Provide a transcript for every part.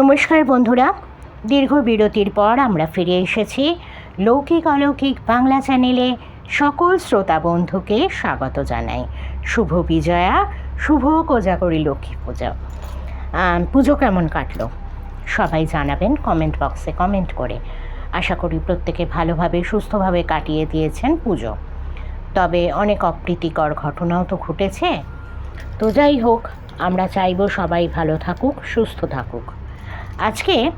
নমস্কার বন্ধুরা, দীর্ঘ বিরতির পর আমরা ফিরে এসেছি লৌকিক অলৌকিক বাংলা চ্যানেলে সকল শ্রোতা বন্ধুকে স্বাগত জানাই। শুভ বিজয়া, শুভ কোজাগরী লক্ষ্মী পূজা। পুজো কেমন কাটলো? সবাই জানাবেন কমেন্ট বক্সে কমেন্ট করে। আশা করি প্রত্যেকে ভালোভাবে, সুস্থভাবে কাটিয়ে দিয়েছেন পুজো। তবে অনেক অপ্রীতিকর ঘটনাও তো ঘটেছে। তো যাই হোক, আমরা চাইব সবাই ভালো থাকুক, সুস্থ থাকুক। আজকে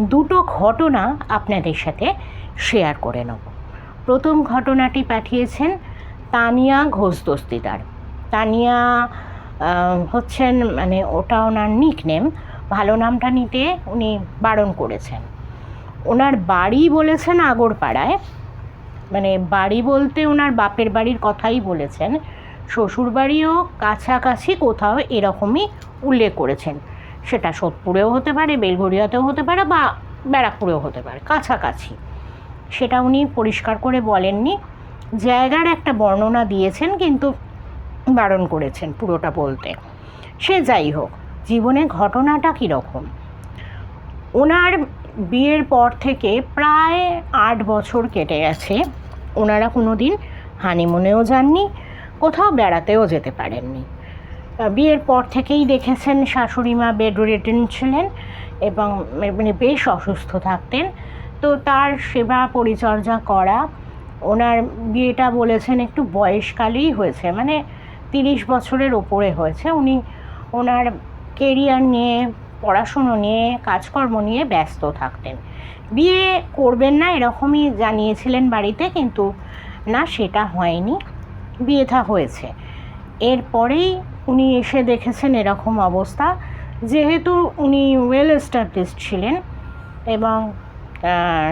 দুটো ঘটনা আপনাদের সাথে শেয়ার করে নেব। প্রথম ঘটনাটি পাঠিয়েছেন তানিয়া ঘোষ দস্তিদার। তানিয়া হচ্ছেন মানে ওটা ওনার নিক নেম ভালো নামটা নিতে উনি বারণ করেছেন। ওনার বাড়ি বলেছেন আগরপাড়ায় মানে বাড়ি বলতে ওনার বাপের বাড়ির কথাই বলেছেন। শ্বশুর বাড়িও কাছাকাছি কোথাও এরকমই উল্লেখ করেছেন। সেটা সোদপুরেও হতে পারে বেলঘরিয়াতেও হতে পারে বা ব্যারাকপুরেও হতে পারে, কাছাকাছি। সেটা উনি পরিষ্কার করে বলেননি। জায়গার একটা বর্ণনা দিয়েছেন কিন্তু বারণ করেছেন পুরোটা বলতে। সে যাই হোক, জীবনে ঘটনাটা কীরকম? ওনার বিয়ের পর থেকে প্রায় আট বছর কেটে গেছে। ওনারা কোনো দিন হানিমুনেও যাননি, কোথাও বেড়াতেও যেতে পারেননি। বিয়ের পর থেকেই দেখেছেন শাশুড়ি মা বেড রিটেন ছিলেন এবং মানে বেশ অসুস্থ থাকতেন। তো তার সেবা পরিচর্যা করা, ওনার বিয়েটা বলেছেন একটু বয়সকালেই হয়েছে মানে তিরিশ বছরের ওপরে হয়েছে। উনি ওনার কেরিয়ার নিয়ে, পড়াশুনো নিয়ে, কাজকর্ম নিয়ে ব্যস্ত থাকতেন। বিয়ে করবেন না এরকমই জানিয়েছিলেন বাড়িতে, কিন্তু না, সেটা হয়নি। বিয়েটা হয়েছে। এরপরেই উনি এসে দেখেছেন এরকম অবস্থা। যেহেতু উনি ওয়েল এস্টাবলিশড ছিলেন এবং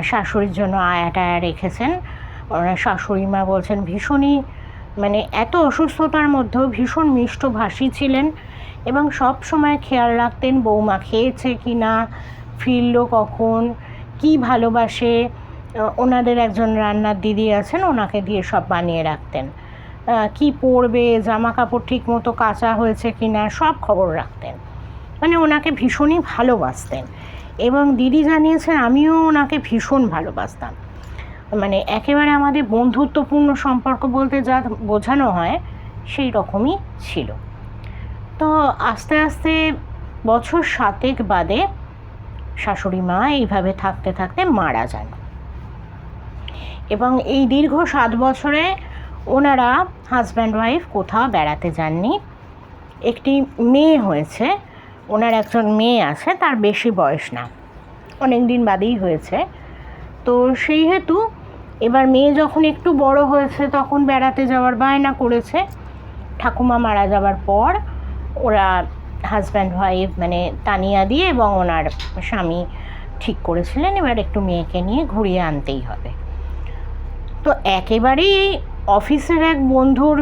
শাশুড়ির জন্য আয়া টায়া রেখেছেন, ওনার শাশুড়ি মা বলছেন, ভীষণই মানে এত অসুস্থতার মধ্যেও ভীষণ মিষ্টভাষী ছিলেন এবং সব সময় খেয়াল রাখতেন বৌমা খেয়েছে কি না, ফিরলো কখন, কি ভালোবাসে ওনাদের একজন রান্নার দিদি আছেন, ওনাকে দিয়ে সব বানিয়ে রাখতেন। কি পরবে জামা কাপড় ঠিক মতো কাচা হয়েছে কি না সব খবর রাখতেন। মানে ওনাকে ভীষণই ভালোবাসতেন। এবং দিদি জানিয়েছেন, আমিও ওনাকে ভীষণ ভালোবাসতাম। মানে একেবারে আমাদের বন্ধুত্বপূর্ণ সম্পর্ক বলতে যা বোঝানো হয়, সেই রকমই ছিল। তো আস্তে আস্তে বছর সাতেক বাদে শাশুড়ি মা এইভাবে থাকতে থাকতে মারা যান। এবং এই দীর্ঘ সাত বছরে ওনারা হাজব্যান্ড ওয়াইফ কোথাও বেড়াতে যাননি। একটি মেয়ে হয়েছে, ওনার একজন মেয়ে আছে, তার বেশি বয়স না। অনেক দিন বাদেই হয়েছে। তো সেই হেতু এবার মেয়ে যখন একটু বড় হয়েছে, তখন বেড়াতে যাওয়ার বায়না করেছে। ঠাকুমা মারা যাওয়ার পর ওরা হাজব্যান্ড ওয়াইফ মানে তানিয়া দিয়ে এবং ওনার স্বামী ঠিক করেছিলেন, এবার একটু মেয়েকে নিয়ে ঘুরিয়ে আনতেই হবে। তো একেবারেই অফিসের এক বন্ধুর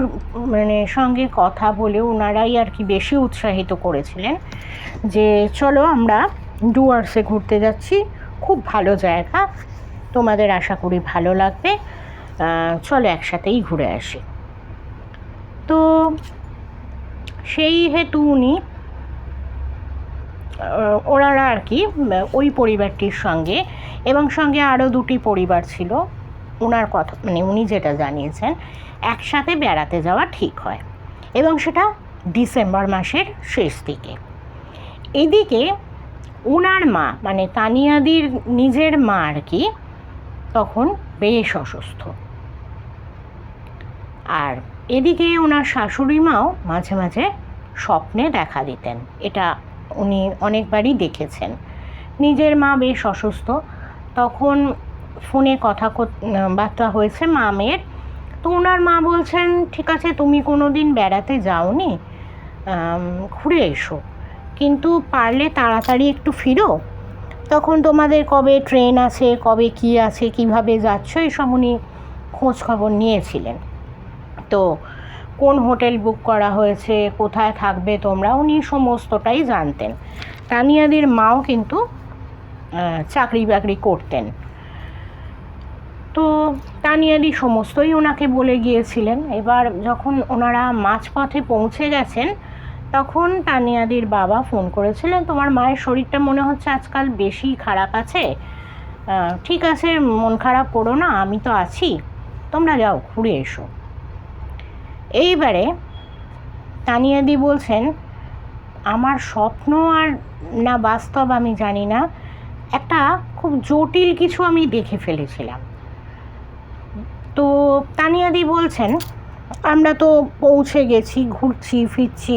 মানে সঙ্গে কথা বলে ওনারাই আর কি বেশি উৎসাহিত করেছিলেন যে, চলো আমরা ডুয়ার্সে ঘুরতে যাচ্ছি, খুব ভালো জায়গা, তোমাদের আশা করি ভালো লাগবে চলো একসাথেই ঘুরে আসি। তো সেই হেতু উনি ওনারা আর কি, ওই পরিবারটির সঙ্গে এবং সঙ্গে আরও দুটি পরিবার ছিল। ওনার কথা মানে উনি যেটা জানিয়েছেন, একসাথে বেড়াতে যাওয়া ঠিক হয় এবং সেটা ডিসেম্বর মাসের শেষ দিকে। এদিকে ওনার মা মানে তানিয়াদির নিজের মা আর কি, তখন বেশ অসুস্থ। আর এদিকে ওনার শাশুড়ি মাও মাঝে মাঝে স্বপ্নে দেখা দিতেন। এটা উনি অনেকবারই দেখেছেন। নিজের মা বেশ অসুস্থ। তখন ফোনে কথা বার্তা হয়েছে মা মেয়ের তো ওনার মা বলছেন, ঠিক আছে, তুমি কোনো দিন বেড়াতে যাওনি ঘুরে এসো। কিন্তু পারলে তাড়াতাড়ি একটু ফিরো। তখন তোমাদের কবে ট্রেন আছে, কবে কি আছে, কীভাবে যাচ্ছ, এসব উনি খোঁজ খবর নিয়েছিলেন। তো কোন হোটেল বুক করা হয়েছে, কোথায় থাকবে তোমরা, উনি সমস্তটাই জানতেন। তানিয়াদের মাও কিন্তু চাকরি বাকরি করতেন। তো তানিয়াদি সমস্তই ওনাকে বলে গিয়েছিলেন। এবার যখন ওনারা মাঝপথে পৌঁছে গেছেন, তখন তানিয়াদির বাবা ফোন করেছিলেন, তোমার মায়ের শরীরটা মনে হচ্ছে আজকাল বেশি খারাপ আছে। ঠিক আছে, মন খারাপ করো না, আমি তো আছি। তোমরা যাও, ঘুরে এসো। এইবারে তানিয়াদি বলছেন, আমার স্বপ্ন আর না বাস্তব আমি জানি না। একটা খুব জটিল কিছু আমি দেখে ফেলেছিলাম। তো তানিয়াদি বলছেন, আমরা তো পৌঁছে গেছি, ঘুরছি, ফিরছি,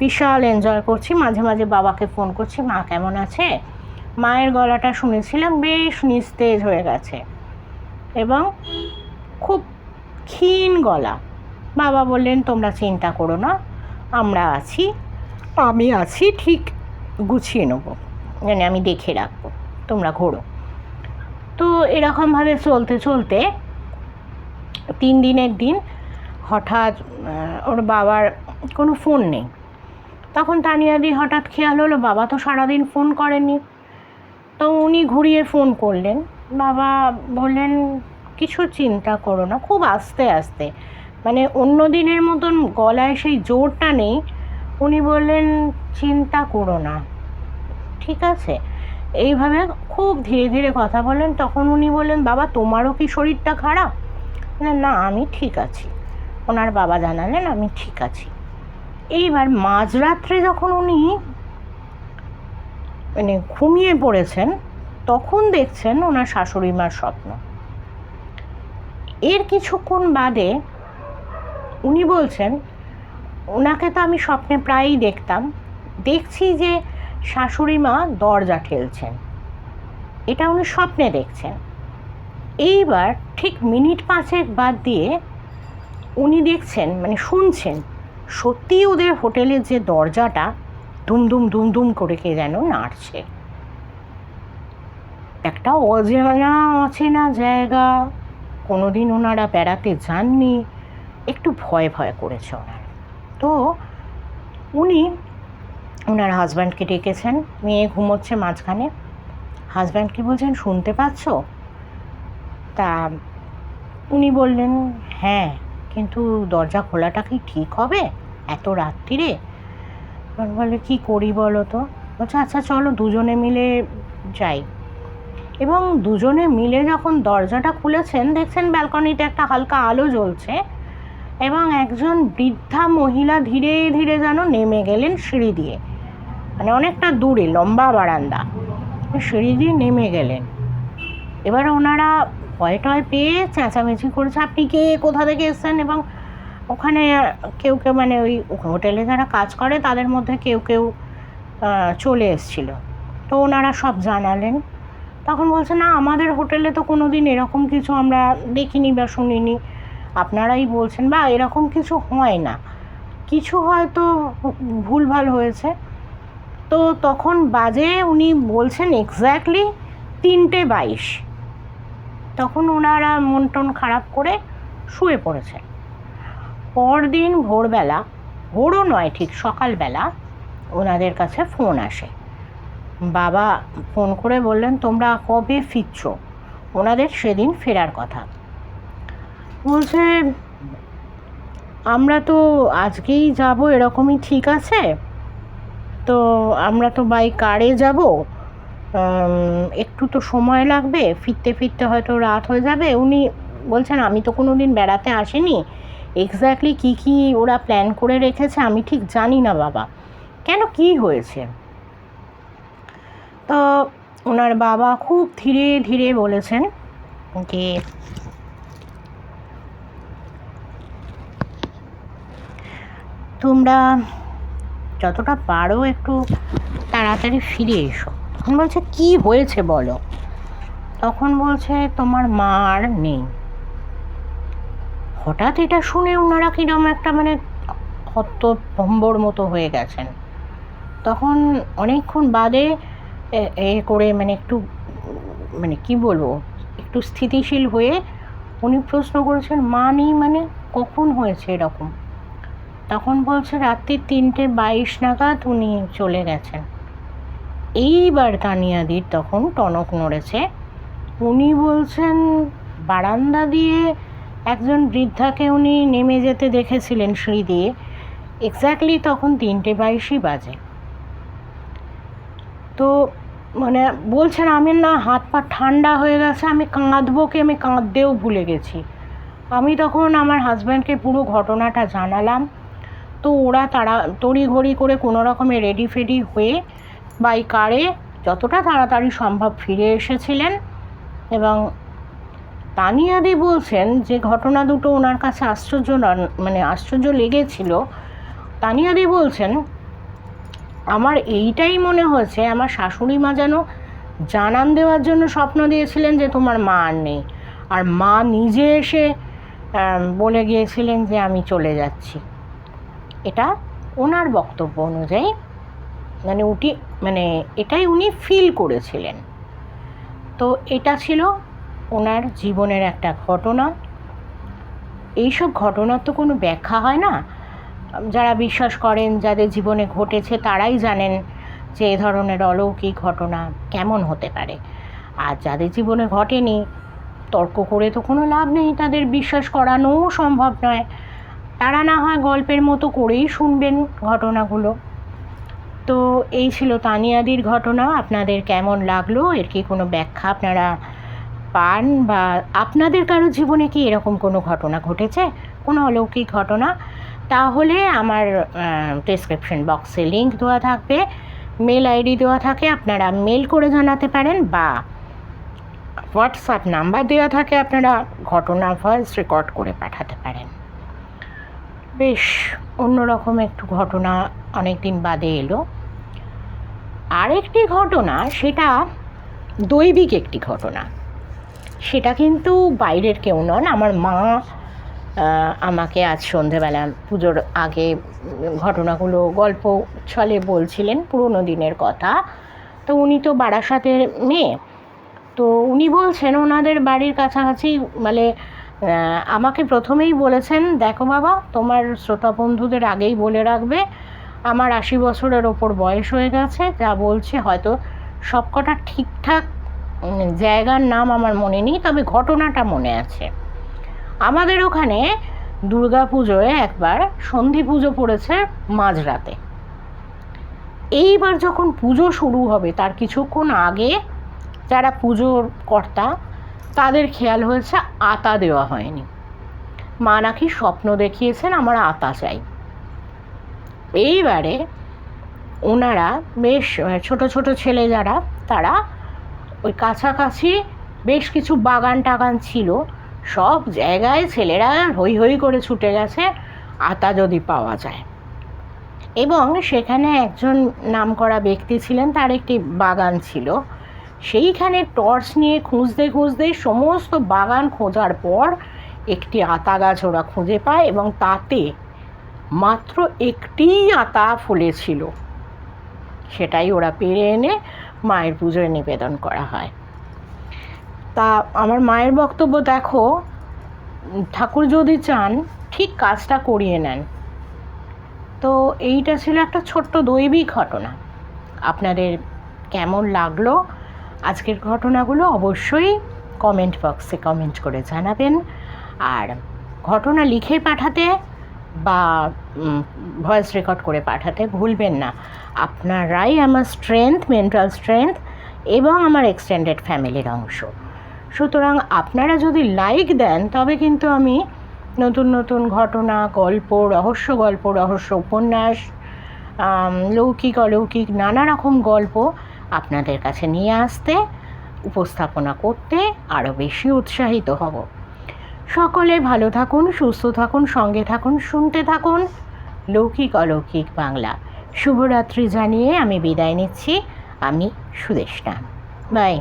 বিশাল এনজয় করছি, মাঝে মাঝে বাবাকে ফোন করছি, মা কেমন আছে? মায়ের গলাটা শুনেছিলাম, বেশ নিস্তেজ হয়ে গেছে। এবং খুব ক্ষীণ গলা। বাবা বললেন, তোমরা চিন্তা করো না, আমরা আছি, আমি আছি, ঠিক গুছিয়ে নেব মানে আমি দেখে রাখব, তোমরা ঘোরো। তো এরকমভাবে চলতে চলতে তিন দিনের দিন হঠাৎ ওর বাবার কোনো ফোন নেই। তখন তানিয়াদি হঠাৎ খেয়াল হলো, বাবা তো সারাদিন ফোন করেনি। তো উনি ঘুরিয়ে ফোন করলেন। বাবা বললেন, কিছু চিন্তা করো না, খুব আস্তে আস্তে। মানে অন্য দিনের মতন গলায় সেই জোরটা নেই। উনি বললেন, চিন্তা করো না, ঠিক আছে? এইভাবে খুব ধীরে ধীরে কথা বললেন। তখন উনি বললেন, বাবা, তোমারও কি শরীরটা খারাপ? বললেন, না আমি ঠিক আছি। ওনার বাবা জানালেন আমি ঠিক আছি। এইবার মাঝরাত্রে যখন উনি মানে ঘুমিয়ে পড়েছেন তখন দেখছেন ওনার শাশুড়ি মার স্বপ্ন। এর কিছুক্ষণ বাদে উনি বলছেন ওনাকে তো আমি স্বপ্নে প্রায়ই দেখতাম। দেখছি যে শাশুড়ি মা দরজা ঠেলছেন। এটা উনি স্বপ্নে দেখছেন। এইবার ঠিক মিনিট পাঁচেক বাদ দিয়ে উনি দেখছেন মানে শুনছেন, সত্যিই ওদের হোটেলের যে দরজাটা দুমদুম দুমদুম করে কে যেন নাড়ছে। একটা অজানা অচেনা জায়গা, কোনোদিন ওনারা বেড়াতে যাননি, একটু ভয় ভয় করেছে ওনার। তো উনি ওনার হাজব্যান্ডকে ডেকেছেন, মেয়ে ঘুমোচ্ছে মাঝখানে। হাজব্যান্ডকে বলছেন, শুনতে পাচ্ছ? তা উনি বললেন হ্যাঁ কিন্তু দরজা খোলাটা কি ঠিক হবে এত রাত্রিরে? বলে কী করি বলো তো? বলছে আচ্ছা চলো দুজনে মিলে যাই। এবং দুজনে মিলে যখন দরজাটা খুলেছেন, দেখছেন ব্যালকনিতে একটা হালকা আলো জ্বলছে এবং একজন বৃদ্ধা মহিলা ধীরে ধীরে যেন নেমে গেলেন সিঁড়ি দিয়ে। মানে অনেকটা দূরে, লম্বা বারান্দা। সিঁড়ি দিয়ে নেমে গেলেন। এবার ওনারা ভয় টয় পেয়ে চেঁচামেচি করেছে। আপনি কে? কোথা থেকে এসছেন? এবং ওখানে কেউ কেউ মানে ওই হোটেলে যারা কাজ করে, তাদের মধ্যে কেউ কেউ চলে এসছিল। তো ওনারা সব জানালেন। তখন বলছে, না, আমাদের হোটেলে তো কোনো দিন এরকম কিছু আমরা দেখিনি বা শুনিনি। আপনারাই বলছেন বা এরকম কিছু হয় না। কিছু হয়তো ভুলভাল হয়েছে। তো তখন বাজে উনি বলছেন এক্স্যাক্টলি তিনটে বাইশ। তখন ওনারা মন টন খারাপ করে শুয়ে পড়েছেন। পরদিন ভোরবেলা, ভোরও নয়, ঠিক সকালবেলা ওনাদের কাছে ফোন আসে। বাবা ফোন করে বললেন, তোমরা কবে ফিরছো? ওনাদের সেদিন ফেরার কথা। বলছে, আমরা তো আজকেই যাব, এরকমই ঠিক আছে? তো আমরা তো বাই কারে যাব। একটু তো সময় লাগবে, ফিরতে ফিরতে হয়তো রাত হয়ে যাবে। উনি বলছেন, আমি তো কোনো দিন বেড়াতে আসিনি। এক্স্যাক্টলি কী কী ওরা প্ল্যান করে রেখেছে আমি ঠিক জানি না, বাবা। কেন কি হয়েছে? তো ওনার বাবা খুব ধীরে ধীরে বলেছেন যে, তোমরা যতটা পারো একটু তাড়াতাড়ি ফিরে এসো। তখন বলছে, কি হয়েছে বলো? তখন বলছে, তোমার মা আর নেই। হঠাৎ এটা শুনে ওনারা কিরম একটা মানে হতভম্বর মতো হয়ে গেছেন। তখন অনেকক্ষণ বাদে এ করে মানে একটু মানে কি বলব, একটু স্থিতিশীল হয়ে উনি প্রশ্ন করেছেন, মা নেই মানে কখন হয়েছে এরকম? তখন বলছে, রাত্রি তিনটে বাইশ নাগাদ উনি চলে গেছেন। এইবার তানিয়াদির তখন টনক নড়েছে। উনি বলছেন, বারান্দা দিয়ে একজন বৃদ্ধাকে উনি নেমে যেতে দেখেছিলেন সিঁড়ি দিয়ে। এক্স্যাক্টলি তখন তিনটে বাইশই বাজে। তো মানে বলছেন আমি না হাত পা ঠান্ডা হয়ে গেছে, আমি কাঁদবো কি? আমি কাঁদতেও ভুলে গেছি। আমি তখন আমার হাজব্যান্ডকে পুরো ঘটনাটা জানালাম। তো ওরা তারা তড়িঘড়ি করে কোনো রকমে রেডি ফেডি হয়ে বাই কারে যতটা তাড়াতাড়ি সম্ভব ফিরে এসেছিলেন এবং তানিয়াদি বলছেন যে ঘটনা দুটো ওনার কাছে আশ্চর্য মানে আশ্চর্য লেগেছিল। তানিয়াদি বলছেন, আমার এইটাই মনে হয়েছে, আমার শাশুড়ি মা যেন জানান দেওয়ার জন্য স্বপ্ন দিয়েছিলেন যে তোমার মা আর নেই। আর মা নিজে এসে বলে গিয়েছিলেন যে আমি চলে যাচ্ছি। এটা ওনার বক্তব্য অনুযায়ী মানে উটি মানে এটাই উনি ফিল করেছিলেন। তো এটা ছিল ওনার জীবনের একটা ঘটনা। এইসব ঘটনার তো কোনো ব্যাখ্যা হয় না। যারা বিশ্বাস করেন, যাদের জীবনে ঘটেছে, তারাই জানেন যে এ ধরনের অলৌকিক ঘটনা কেমন হতে পারে। আর যাদের জীবনে ঘটেনি, তর্ক করে তো কোনো লাভ নেই। তাদের বিশ্বাস করানোও সম্ভব নয়। তারা না হয় গল্পের মতো করেই শুনবেন ঘটনাগুলো। তো এই ছিল তানিয়াদির ঘটনা। আপনাদের কেমন লাগল? এর কি কোনো ব্যাখ্যা আপনারা পান? বা আপনাদের কারও জীবনে কি এরকম কোনো ঘটনা ঘটেছে? কোনো অলৌকিক ঘটনা? তাহলে আমার ডিসক্রিপশন বক্সে লিঙ্ক দেওয়া থাকবে। মেল আইডি দেওয়া থাকে, আপনারা মেল করে জানাতে পারেন বা হোয়াটসঅ্যাপ নাম্বার দেওয়া থাকে, আপনারা ঘটনা ভয়েস রেকর্ড করে পাঠাতে পারেন। বেশ, অন্যরকম একটু ঘটনা অনেক দিন বাদে এলো। আরেকটি ঘটনা, সেটা দৈবিক একটি ঘটনা। সেটা কিন্তু বাইরের কেউ নন, আমার মা আমাকে আজ সন্ধেবেলা পুজোর আগে ঘটনাগুলো, গল্প ছলে বলছিলেন পুরোনো দিনের কথা। তো উনি তো বারাসাতের মেয়ে। তো উনি বলছেন, ওনাদের বাড়ির কাছাকাছি মানে আমাকে প্রথমেই বলেছেন, দেখো বাবা, তোমার শ্রোতা বন্ধুদের আগেই বলে রাখবে আমার আশি বছরের ওপর বয়স হয়ে গেছে, যা বলছে হয়তো সবকটা ঠিকঠাক জায়গার নাম আমার মনে নেই, তবে ঘটনাটা মনে আছে। আমাদের ওখানে দুর্গা পুজোয় একবার সন্ধি পুজো পড়েছে মাঝরাতে। এইবার যখন পুজো শুরু হবে, তার কিছুক্ষণ আগে যারা পুজোর কর্তা, তাদের খেয়াল হয়েছে আতা দেওয়া হয়নি। মা নাকি স্বপ্ন দেখিয়েছেন, আমার আতা চাই। এইবারে ওনারা বেশ ছোট ছোট ছেলে যারা, তারা ওই কাছাকাছি বেশ কিছু বাগান টাগান ছিল। সব জায়গায় ছেলেরা হই হই করে ছুটে গেছে, আতা যদি পাওয়া যায়। এবং সেখানে একজন নামকরা ব্যক্তি ছিলেন, তার একটি বাগান ছিল। সেইখানে টর্চ নিয়ে খুঁজতে খুঁজতে সমস্ত বাগান খোঁজার পর একটি আতা গাছ ওরা খুঁজে পায় এবং তাতে মাত্র একটিই আতা ফুলেছিল সেটাই ওরা পেরে এনে মায়ের পুজোয় নিবেদন করা হয়। তা আমার মায়ের বক্তব্য দেখো, ঠাকুর যদি চান, ঠিক কাজটা করিয়ে নেন। তো এইটা ছিল একটা ছোট্ট দৈবিক ঘটনা। আপনাদের কেমন লাগল আজকের ঘটনাগুলো অবশ্যই কমেন্ট বক্সে কমেন্ট করে জানাবেন। আর ঘটনা লিখে পাঠাতে বা ভয়েস রেকর্ড করে পাঠাতে ভুলবেন না। আপনারাই আমার স্ট্রেংথ মেন্টাল স্ট্রেংথ এবং আমার এক্সটেন্ডেড ফ্যামিলির অংশ। সুতরাং আপনারা যদি লাইক দেন, তবে কিন্তু আমি নতুন নতুন ঘটনা, গল্প, রহস্য গল্প, রহস্য উপন্যাস লৌকিক, অলৌকিক নানা রকম গল্প আপনাদের কাছে নিয়ে আসতে, উপস্থাপনা করতে আরও বেশি উৎসাহিত হব। সকলে ভালো থাকুন, সুস্থ থাকুন, সঙ্গে থাকুন, শুনতে থাকুন। লৌকিক অলৌকিক বাংলা। শুভরাত্রি জানিয়ে আমি বিদায় নিচ্ছি। আমি সুদেশনা বাই।